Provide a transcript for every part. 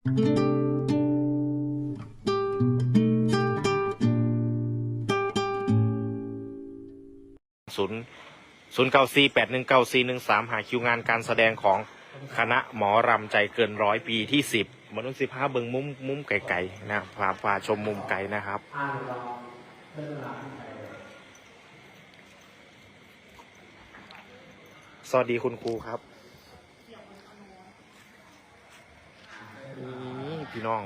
ศูนย์ศูนย์เก้าสี่แปดหนึ่งเก้าสี่หนึ่งสามหาคิวงานการแสดงของคณะหมอรำใจเกินร้อยปีที่สิบมนุษย์สิบห้าเบิงมุมมุมไกลๆนะพาพาชมมุมไกลนะครับสวัสดีคุณครูครับ พี่น้อง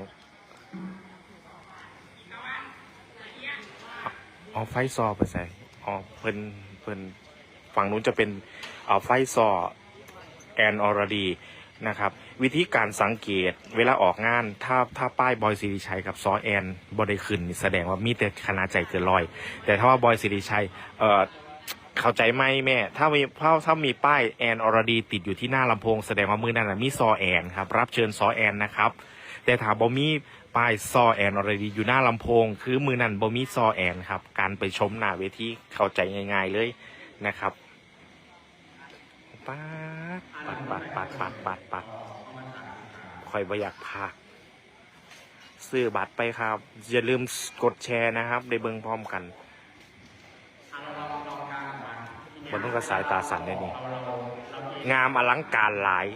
เอาไฟซอไปใส่อ๋อเพิ่นเพิ่นฝั่งนู้นจะเป็นเอาไฟซอแอนออรดีนะครับ วิธีการสังเกตเวลาออกงานถ้าถ้าป้ายบอยสิริชัยกับซอแอนบอได้ขึ้นแสดงว่ามีแต่คณะใจเกินร้อย แต่ถ้าว่าบอยสิริชัยเอ่อเข้าใจไหมแม่ ถ้ามีถ้าถ้ามีป้ายแอนออรดีติดอยู่ที่หน้าลำโพง แสดงว่ามือนั้นนะมีซอแอนครับ รับเชิญซอแอนนะครับ แต่ถ้าบ่มีป้ายซอแอนอรดีอยู่หน้าลำโพง คือมือนั้นบ่มีซอแอนครับ การไปชมหน้าเวทีเข้าใจง่ายๆเลยนะครับปัดปัดปัดปัดปัดปัดปัดคอยบ่อยากพากซื้อบัตรไปครับ อย่าลืมกดแชร์นะครับ ได้เบิ่งพร้อมกันบนต้องกระสายตาสั่นได้นี่ งามอลังการหลาย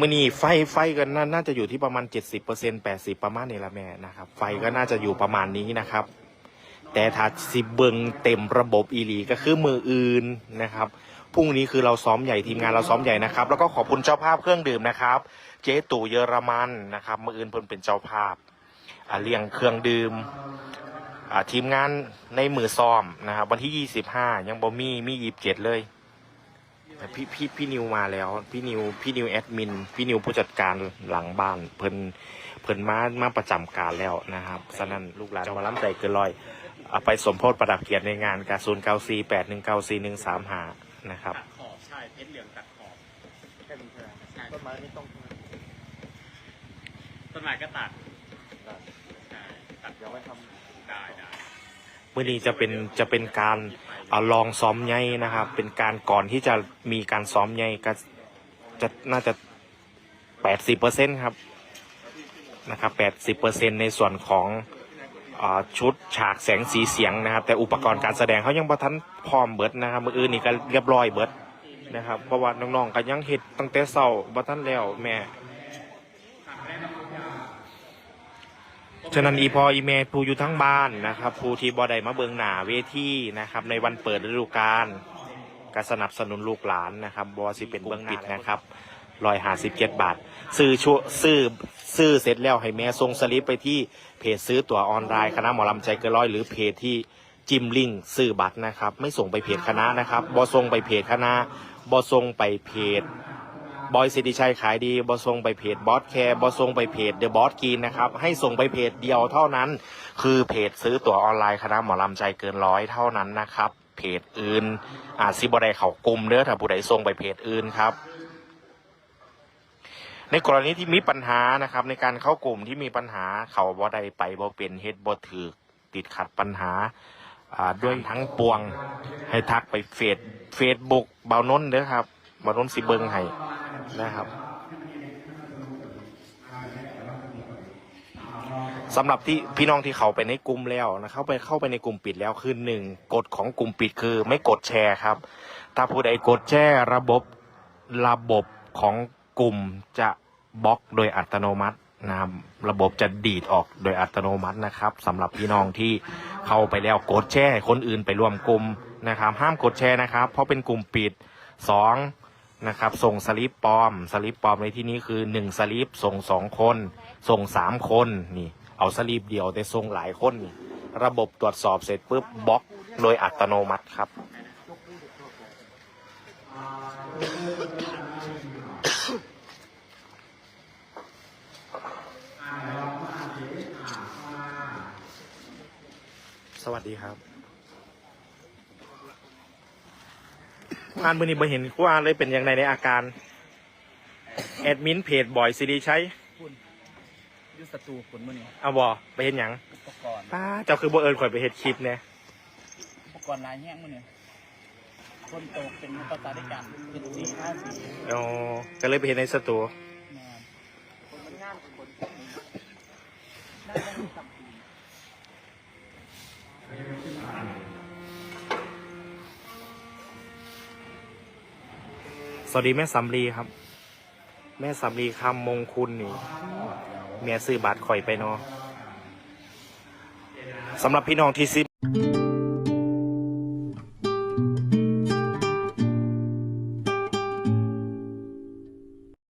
มือนี่ไฟไฟกันนาน่าจะอยู่ที่ประมาณ 70% 80 ประมาณนี้ละแม่นะครับ ไฟก็น่าจะอยู่ประมาณนี้นะครับ แต่ถ้าสิเบิงเต็มระบบอีหลีก็คือมืออื่นนะครับพรุ่งนี้คือเราซ้อมใหญ่ทีมงานเราซ้อมใหญ่นะครับ แล้วก็ขอบคุณเจ้าภาพเครื่องดื่มนะครับ เจ๊ตู่เยอรมันนะครับมืออื่นเพิ่นเป็นเจ้าภาพเลี้ยงเครื่องดื่มทีมงานในมือซ้อมนะครับวันที่ 25 ยังบ่มีมี27เลย แต่พี่พี่พี่นิวมาแล้ว พี่นิวพี่นิวแอดมิน พี่นิวผู้จัดการหลังบ้าน เพิ่นเพิ่นมามาประจำการแล้วนะครับฉะนั้นลูกหลานจะมาล้ำใจเกินร้อยเอาไปสมโพธิประดับเกียรติในงานกาศูนย์เก้าสี่แปดหนึ่งเก้าสี่หนึ่งสามหานะครับตัดขอบใช่เพชรเหลืองตัดขอบแค่เป็นเพื่อนใช่ต้นไม้ไม่ต้องต้นไม้ก็ตัดใช่ตัดเดี๋ยวไว้ทได้ได้ มื่อนี้จะเป็นจะเป็นการอาลองซ้อมใหญ่นะครับ เป็นการก่อนที่จะมีการซ้อมใหญ่ก็จะน่าจะแปดสิบเปอร์เซ็นครับนะครับแปดสิบเปอร์เซ็นในส่วนของอชุดฉากแสงสีเสียงนะครับ แต่อุปกรณ์การแสดงเขายังประทันพร้อมเบิดนะครับมืออื่นนี่ก็เรียบร้อยเบิดนะครับเพราะว่าน้องๆก็ยังเห็ดตั้งแต่เช้าบัทันแล้วแม่ ฉะนั้นอีพออีเมผู้อยู่ทั้งบ้านนะครับผู้ที่บอได้มาเบิงหนาเวทีนะครับ ในวันเปิดฤดูกาลก็สนับสนุนลูกหลานนะครับบอสิเป็นเบื้องปิดนะครับรอยห้าสิบเจ็ดบาท ซื้อชัวซื้อซื้อเสร็จแล้วให้แม่ส่งสลิปไปที่เพจซื้อตั๋วออนไลน์คณะหมอลำใจเกินร้อยหรือเพจที่จิมลิงซื้อบัตรนะครับ ไม่ส่งไปเพจคณะนะครับบอส่งไปเพจคณะบอส่งไปเพจ บอยสิริชัยขายดีบอส่งไปเพจบอสแคร์บอส่งไปเพจเดอะบอสกีนนะครับ ให้ส่งไปเพจเดียวเท่านั้น คือเพจซื้อตั๋วออนไลน์คณะหมอลำใจเกินร้อยเท่านั้นนะครับ เพจอื่นอาจซิบอได้เขากลุ่มเด้อถ้าผู้ใดส่งไปเพจอื่นครับ ในกรณีที่มีปัญหานะครับ ในการเข้ากลุ่มที่มีปัญหาเขาบ่ได้ไปบ่เป็นเฮ็ดบ่ถือติดขัดปัญหาด้วยทั้งปวงให้ทักไปเฟซเฟซบุ๊กเบานนท์เด้อครับเบานนท์สิเบิงให้ นะครับสำหรับที่พี่น้องที่เขาไปในกลุ่มแล้วนะเข้าไปเข้าไปในกลุ่มปิดแล้วคือหนึ่งกฎของกลุ่มปิดคือไม่กดแชร์ครับ ถ้าผู้ใดกดแชร์ระบบระบบของกลุ่มจะบล็อกโดยอัตโนมัตินะครับระบบจะดีดออกโดยอัตโนมัตินะครับสำหรับพี่น้องที่เข้าไปแล้วกดแชร์คนอื่นไปร่วมกลุ่มนะครับ ห้ามกดแชร์นะครับ เพราะเป็นกลุ่มปิดสอง นะครับ ส่งสลิปปลอม สลิปปลอมในที่นี้คือหนึ่งสลิปส่งสองคน ส่งสามคนนี่ เอาสลิปเดียวแต่ส่งหลายคนนี่ระบบตรวจสอบเสร็จปุ๊บบล็อกโดยอัตโนมัติครับ สวัสดีครับ งานมือนี้บ่เห็นครูอาเลยเป็นยังไงในอาการ แอดมินเพจบ่อยซีดีใช้ คุณยุสตูคุมื่อนี้เอาบ่ไปเห็นหยังอุปกรณ์ป้าเจ้าคือบ่เอิญข่อยไปเห็นคลิปเนี่ยอุปกรณ์ลายแห้งมื่อนี้คนโตเป็นภาตาด้วยกันเป็นสีห้าสีโอ้ก็เลยไปเห็นในสตูคนมันงานคนน่าจะมีสัม สวัสดีแม่สำลีครับ แม่สำลีคำมงคุณนี่เมียซื้อบัตรข่อยไปเนาะสำหรับพี่น้องที่ซิ